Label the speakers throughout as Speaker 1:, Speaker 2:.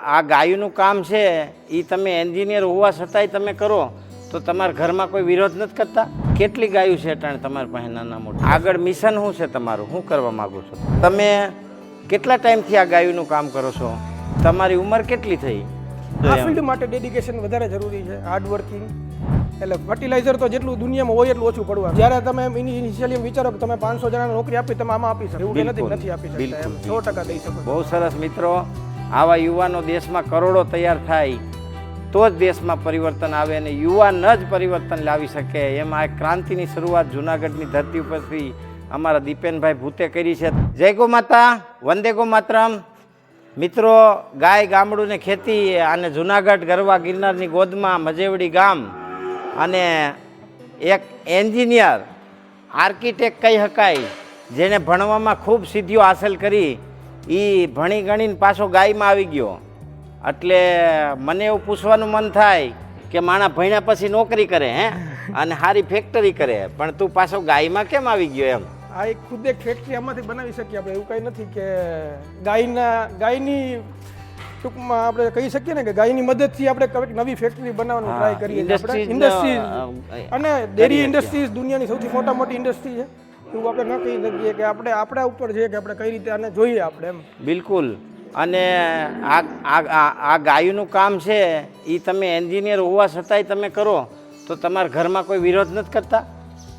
Speaker 1: આ ગાયનું કામ છે એ તમે એન્જિનિયર હોવા છતાંય તમે કરો તો તમારા ઘરમાં કોઈ વિરોધ નથી કરતા? કેટલી ગાયું છે અટાણે તમારી પાસે નાના મોટા? આગળ મિશન શું છે તમારું? શું કરવા માગો છો? તમે કેટલા ટાઈમથી આ ગાયનું કામ કરો છો? તમારી ઉંમર કેટલી થઈ?
Speaker 2: આ ફિલ્ડ માટે ડેડિકેશન વધારે જરૂરી છે હાર્ડ વર્કિંગ એટલે ફર્ટિલાઇઝર તો જેટલું દુનિયામાં હોય એટલું ઓછું પડવા જ્યારે તમે ઇનિશિયલી એમ વિચારો કે તમે પાંચસો જણાને નોકરી આપી તમે આમાં આપી શકો. એવું નથી નથી આપી
Speaker 1: શકો
Speaker 2: સો ટકા દઈ શકો
Speaker 1: બહુ સરસ મિત્રો આવા યુવાનો દેશમાં કરોડો તૈયાર થાય, તો જ દેશમાં પરિવર્તન આવે અને યુવાન જ પરિવર્તન લાવી શકે. એમાં એક ક્રાંતિની શરૂઆત જુનાગઢની ધરતી ઉપરથી અમારા દીપેનભાઈ ભૂતે કરી છે. જય ગો માતા વંદે ગો માતરમ મિત્રો, ગાય ગામડું ખેતી અને જુનાગઢ ગરવા ગિરનારની ગોદમાં મજેવડી ગામ અને એક એન્જિનિયર, આર્કિટેક્ટ કહી શકાય જેણે ભણવામાં ખૂબ સિદ્ધિઓ હાંસલ કરી. એ ભણી ગણીને પાછો ગાયમાં આવી ગયો. એટલે મને એવું પૂછવાનું મન થાય કે માણા ભણ્યા પછી નોકરી કરે હે? અને સારી ફેક્ટરી કરે. પણ તું પાછો ગાયમાં કેમ આવી ગયો એમ?
Speaker 2: આ એક ખુદ એક ફેક્ટરી આમાંથી બનાવી શકીએ આપણે. એવું કંઈ નથી કે ગાયના ગાયની ટૂંકમાં આપણે કહી શકીએ ને કે ગાયની મદદથી આપણે કંઈક નવી ફેક્ટરી બનાવવાનું ટ્રાય કરીએ ઇન્ડસ્ટ્રીઝ અને ડેરી ઇન્ડસ્ટ્રીઝ દુનિયાની સૌથી મોટા મોટી ઇન્ડસ્ટ્રી છે. એવું આપણે ન કહી શકીએ કે આપણે આપણા ઉપર છે કે આપણે કઈ રીતે આને જોઈએ આપણે એમ.
Speaker 1: બિલકુલ. અને આ આ આ- ગાયનું કામ છે એ તમે એન્જિનિયર હોવા છતાંય તમે કરો તો તમારા ઘરમાં કોઈ વિરોધ નથી કરતા?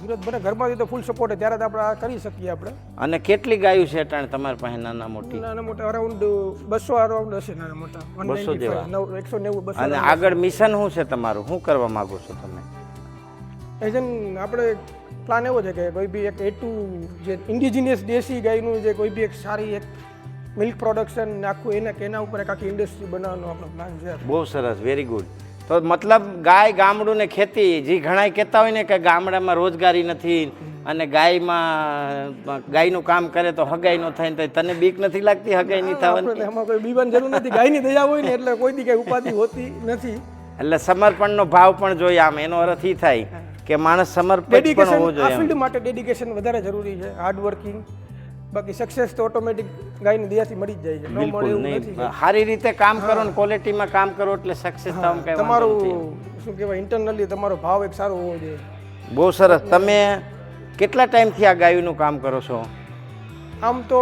Speaker 2: વિરોધ બને ઘરમાંથી તો ફૂલ સપોર્ટ ત્યારે જ આપણે આ કરી શકીએ આપણે.
Speaker 1: અને કેટલી ગાયું છે અટાણે તમારી પાસે નાના મોટી?
Speaker 2: નાના મોટા અરાઉન્ડ બસો અરાઉન્ડ હશે નાના મોટા.
Speaker 1: બસો જેવા.
Speaker 2: એકસો નેવું
Speaker 1: અને આગળ મિશન શું છે તમારું? શું કરવા માગો છો તમે?
Speaker 2: એજન આપણે પ્લાન એવો છે કે કોઈ બી એક એ ટુ જે ઇન્ડિજિનિયસ દેશી ગાયનું જે કોઈ બી એક સારી એક મિલ્ક પ્રોડક્શન આખું એને એના ઉપર એક આખી ઇન્ડસ્ટ્રી બનાવવાનો આપણો પ્લાન છે.
Speaker 1: બહુ સરસ વેરી ગુડ તો મતલબ ગાય ગામડું ને ખેતી જે ઘણાય કહેતા હોય ને કે ગામડામાં રોજગારી નથી અને ગાયમાં ગાયનું કામ કરે તો હગાઈ ન થાય તો તને બીક નથી લાગતી હગાઈ નહીં થવાની?
Speaker 2: એમાં કોઈ બીવાન જરૂર નથી. ગાયની દયા હોય ને એટલે કોઈ દી કઈ ઉપાધિ હોતી નથી.
Speaker 1: એટલે સમર્પણનો ભાવ પણ જોઈએ આમ એનો અર્થ એ થાય કે માણસ સમર્પિત પણ હોવો જોઈએ
Speaker 2: ફિલ્ડ માટે ડેડિકેશન વધારે જરૂરી છે. હાર્ડ વર્કિંગ બાકી સક્સેસ તો ઓટોમેટિક ગાયની દયાથી મળી જ જાય છે.
Speaker 1: બિલકુલ નહીં. સારી રીતે કામ કરો ને ક્વોલિટીમાં કામ કરો એટલે સક્સેસ થવું કઈ
Speaker 2: તમારું શું કહેવાય ઇન્ટરનલી તમારો ભાવ એક સારો હોવો જોઈએ.
Speaker 1: બહુ સરસ. તમે કેટલા ટાઈમથી આ ગાયનું કામ કરો છો?
Speaker 2: આમ તો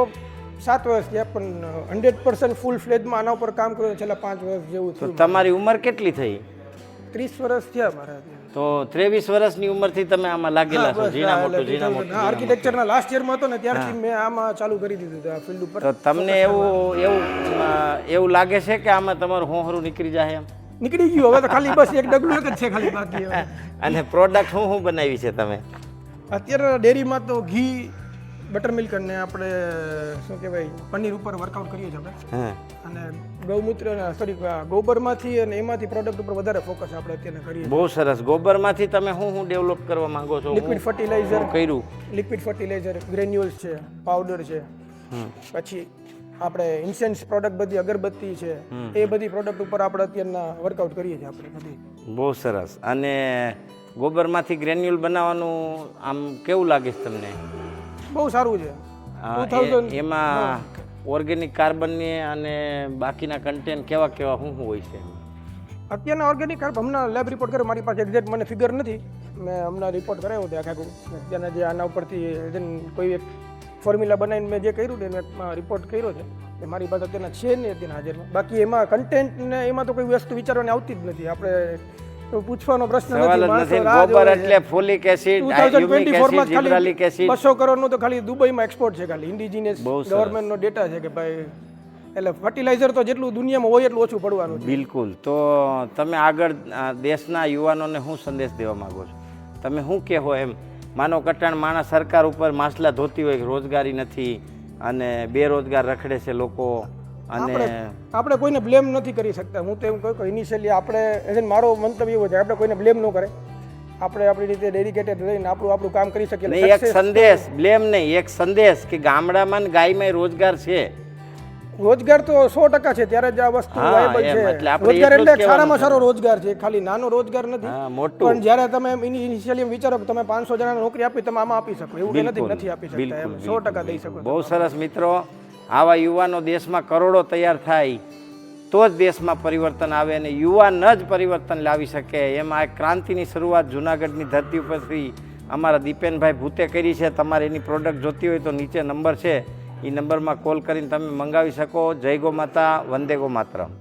Speaker 2: સાત વર્ષ થયા પણ હંડ્રેડ પર્સન્ટ ફૂલ ફ્લેજમાં આના ઉપર કામ કર્યું છેલ્લા પાંચ વર્ષ જેવું થયું.
Speaker 1: તમારી ઉંમર કેટલી થઈ?
Speaker 2: ત્રીસ વર્ષ થયા મારા.
Speaker 1: તો ત્રેવીસ વર્ષની ઉંમરથી તમે આમાં લાગેલા છો ઝીણા મોટું ઝીણા મોટું
Speaker 2: આર્કિટેક્ચરના લાસ્ટ યરમાં હતો ને ત્યારથી મેં આમાં ચાલુ કરી દીધું હતું આ ફિલ્ડ ઉપર.
Speaker 1: તો તમને એવું એવું એવું લાગે છે કે આમાં તમારું હોંહરું નીકળી જાય એમ?
Speaker 2: નીકળી ગયું હવે તો ખાલી બસ એક ડગલું એક જ છે ખાલી બાકી
Speaker 1: અને પ્રોડક્ટ શું શું બનાવી છે તમે?
Speaker 2: અત્યારે ડેરીમાં તો ઘી બટર મિલ્ક અને આપણે શું કહેવાય પનીર ઉપર વર્કઆઉટ કરીએ છીએ આપણે. અને ગૌમૂત્ર સોરી ગોબરમાંથી અને એમાંથી પ્રોડક્ટ ઉપર વધારે ફોકસ આપણે અત્યારે કરીએ
Speaker 1: બહુ સરસ. ગોબરમાંથી તમે હું હું ડેવલપ કરવા માંગો છો?
Speaker 2: લિક્વિડ ફર્ટિલાઇઝર
Speaker 1: કર્યું?
Speaker 2: લિક્વિડ ફર્ટિલાઇઝર ગ્રેન્યુઅલ્સ છે પાવડર છે. પછી આપણે ઇન્સેન્સ પ્રોડક્ટ બધી અગરબત્તી છે એ બધી પ્રોડક્ટ ઉપર આપણે અત્યારના વર્કઆઉટ કરીએ છીએ આપણે બધી.
Speaker 1: બહુ સરસ. અને ગોબરમાંથી ગ્રેન્યુલ બનાવવાનું આમ કેવું લાગે છે તમને?
Speaker 2: બહુ સારું છે.
Speaker 1: એમાં ઓર્ગેનિક કાર્બનની અને બાકીના કન્ટેન્ટ કેવા કેવા શું શું હોય છે
Speaker 2: અત્યારના ઓર્ગેનિક કાર્બન હમણાં લેબ રિપોર્ટ કર્યો મારી પાસે એક્ઝેક્ટ મને ફિગર નથી. મેં હમણાં રિપોર્ટ કરાવ્યો હતો આખા અત્યારના જે આના ઉપરથી કોઈ એક ફોર્મ્યુલા બનાવીને મેં જે કર્યું ને એમાં રિપોર્ટ કર્યો છે. એ મારી પાસે અત્યારના છે નહીં અત્યારના હાજરમાં. બાકી એમાં કન્ટેન્ટ ને એમાં તો કોઈ વસ્તુ વિચારવાની આવતી જ નથી. આપણે કોઈ પૂછવાનો પ્રશ્ન નથી
Speaker 1: ગોબર એટલે folic acid
Speaker 2: humic
Speaker 1: acid gibberellic acid.
Speaker 2: બસો કરોડનું તો ખાલી દુબઈમાં એક્સપોર્ટ છે ખાલી. ઇન્ડિજિનિયસ
Speaker 1: સરસ.
Speaker 2: ડેટા છે કે ભાઈ એટલે ફર્ટિલાઇઝર તો જેટલું દુનિયામાં હોય એટલું ઓછું પડવાનું છે.
Speaker 1: બિલકુલ. તો તમે આગળ દેશના યુવાનોને શું સંદેશ દેવા માંગો છો? તમે શું કહેવો એમ? માનો કટાણ માણસ સરકાર ઉપર માસલા ધોતી હોય રોજગારી નથી અને બેરોજગાર રખડે છે લોકો. અને
Speaker 2: આપણે કોઈને બ્લેમ નથી કરી શકતા. હું તો એમ કહું કે ઇનિશિયલી આપણે એઝ મારો મંતવ્ય એવો છે આપણે કોઈને બ્લેમ ન કરે. આપણે આપણી રીતે ડેડિકેટેડ રહીને આપણું આપણું કામ કરી શકીએ.
Speaker 1: નહીં એક સંદેશ બ્લેમ નહીં એક સંદેશ કે ગામડામાં ને ગાયમાં રોજગાર છે.
Speaker 2: રોજગાર તો સો ટકા છે ત્યારે જ આ વસ્તુ
Speaker 1: વાયબલ
Speaker 2: છે. રોજગાર
Speaker 1: એટલે
Speaker 2: સારામાં સારો રોજગાર છે ખાલી નાનો રોજગાર નથી. પણ જ્યારે તમે ઇનિશિયલી એમ વિચારો કે તમે પાંચસો જણાને નોકરી આપી તમે આમાં આપી શકો. એવું નથી નથી આપી શકતા. સો ટકા દઈ શકો
Speaker 1: બહુ સરસ મિત્રો. આવા યુવાનો દેશમાં કરોડો તૈયાર થાય, તો જ દેશમાં પરિવર્તન આવે અને યુવાન જ પરિવર્તન લાવી શકે. એમ આ ક્રાંતિની શરૂઆત જૂનાગઢની ધરતી ઉપરથી અમારા દીપેનભાઈ ભૂતે કરી છે. તમારે એની પ્રોડક્ટ જોતી હોય તો નીચે નંબર છે. એ નંબરમાં કોલ કરીને તમે મંગાવી શકો. જય ગો માતા, વંદે ગો માતરમ.